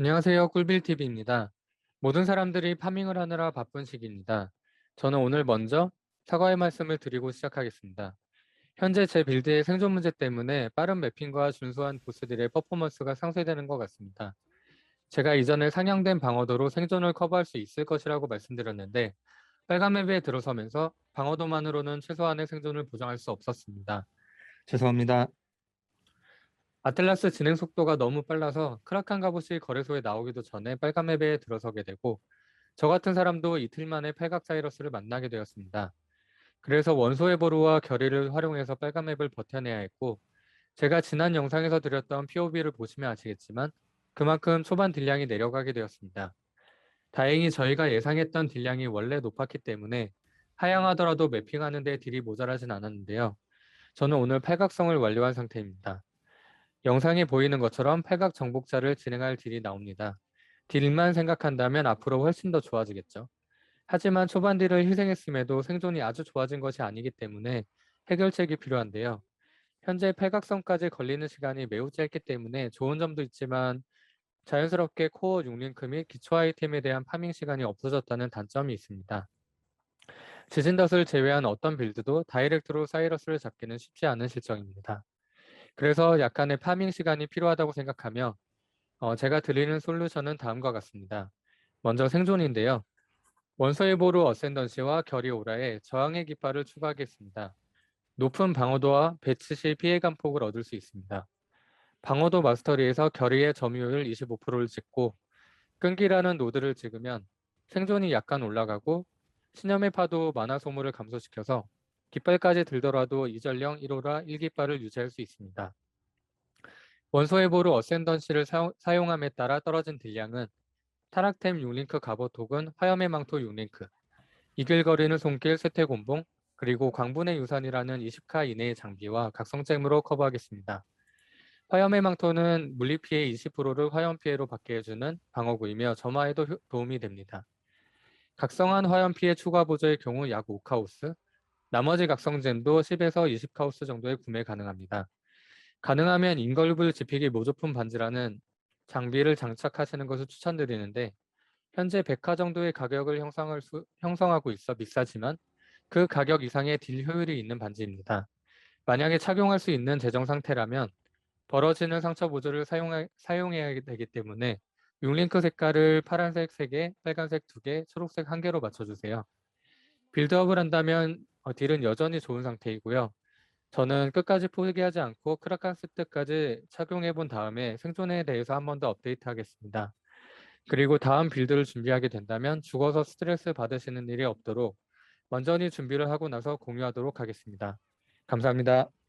안녕하세요. 꿀빌TV입니다. 모든 사람들이 파밍을 하느라 바쁜 시기입니다. 저는 오늘 먼저 사과의 말씀을 드리고 시작하겠습니다. 현재 제 빌드의 생존 문제 때문에 빠른 매핑과 준수한 보스들의 퍼포먼스가 상쇄되는 것 같습니다. 제가 이전에 상향된 방어도로 생존을 커버할 수 있을 것이라고 말씀드렸는데 빨간 맵에 들어서면서 방어도만으로는 최소한의 생존을 보장할 수 없었습니다. 죄송합니다. 아틀라스 진행 속도가 너무 빨라서 크라칸 갑옷이 거래소에 나오기도 전에 빨간 맵에 들어서게 되고 저 같은 사람도 이틀 만에 팔각 사이러스를 만나게 되었습니다. 그래서 원소의 보루와 결의를 활용해서 빨간 맵을 버텨내야 했고 제가 지난 영상에서 드렸던 POV를 보시면 아시겠지만 그만큼 초반 딜량이 내려가게 되었습니다. 다행히 저희가 예상했던 딜량이 원래 높았기 때문에 하향하더라도 매핑하는 데 딜이 모자라진 않았는데요. 저는 오늘 팔각성을 완료한 상태입니다. 영상에 보이는 것처럼 팔각 정복자를 진행할 딜이 나옵니다. 딜만 생각한다면 앞으로 훨씬 더 좋아지겠죠. 하지만 초반 딜을 희생했음에도 생존이 아주 좋아진 것이 아니기 때문에 해결책이 필요한데요. 현재 팔각성까지 걸리는 시간이 매우 짧기 때문에 좋은 점도 있지만 자연스럽게 코어 6링크 및 기초 아이템에 대한 파밍 시간이 없어졌다는 단점이 있습니다. 지진덫을 제외한 어떤 빌드도 다이렉트로 사이러스를 잡기는 쉽지 않은 실정입니다. 그래서 약간의 파밍 시간이 필요하다고 생각하며 어, 제가 드리는 솔루션은 다음과 같습니다. 먼저 생존인데요. 원서의 보루 어센던시와 결이 오라에 저항의 깃발을 추가하겠습니다. 높은 방어도와 배치 시 피해 감폭을 얻을 수 있습니다. 방어도 마스터리에서 결의의 점유율 25%를 찍고 끈기라는 노드를 찍으면 생존이 약간 올라가고 신념의 파도 만화 소모를 감소시켜서 깃발까지 들더라도 이전령 1호라 1깃발을 유지할 수 있습니다. 원소의 보루 어센던시를 사용, 함에 따라 떨어진 딜량은 타락템 6링크 갑옷 혹은 화염의 망토 6링크, 이글거리는 손길 세태곤봉, 그리고 광분의 유산이라는 20카 이내의 장비와 각성잼으로 커버하겠습니다. 화염의 망토는 물리피해 20%를 화염피해로 받게 해주는 방어구이며 점화에도 도움이 됩니다. 각성한 화염피해 추가 보조의 경우 약 5카우스, 나머지 각성젠도 10에서 20카우스 정도에 구매 가능합니다. 가능하면 인걸블 지피기 모조품 반지라는 장비를 장착하시는 것을 추천드리는데 현재 100화 정도의 가격을 수, 형성하고 있어 비싸지만 그 가격 이상의 딜 효율이 있는 반지입니다. 만약에 착용할 수 있는 재정 상태라면 벌어지는 상처 보조를 사용하, 사용해야 되기 때문에 6링크 색깔을 파란색 3개, 빨간색 2개, 초록색 1개로 맞춰주세요. 빌드업을 한다면 어, 딜은 여전히 좋은 상태이고요. 저는 끝까지 포기하지 않고 크라칸 세트까지 착용해 본 다음에 생존에 대해서 한 번 더 업데이트 하겠습니다. 그리고 다음 빌드를 준비하게 된다면 죽어서 스트레스 받으시는 일이 없도록 완전히 준비를 하고 나서 공유하도록 하겠습니다. 감사합니다.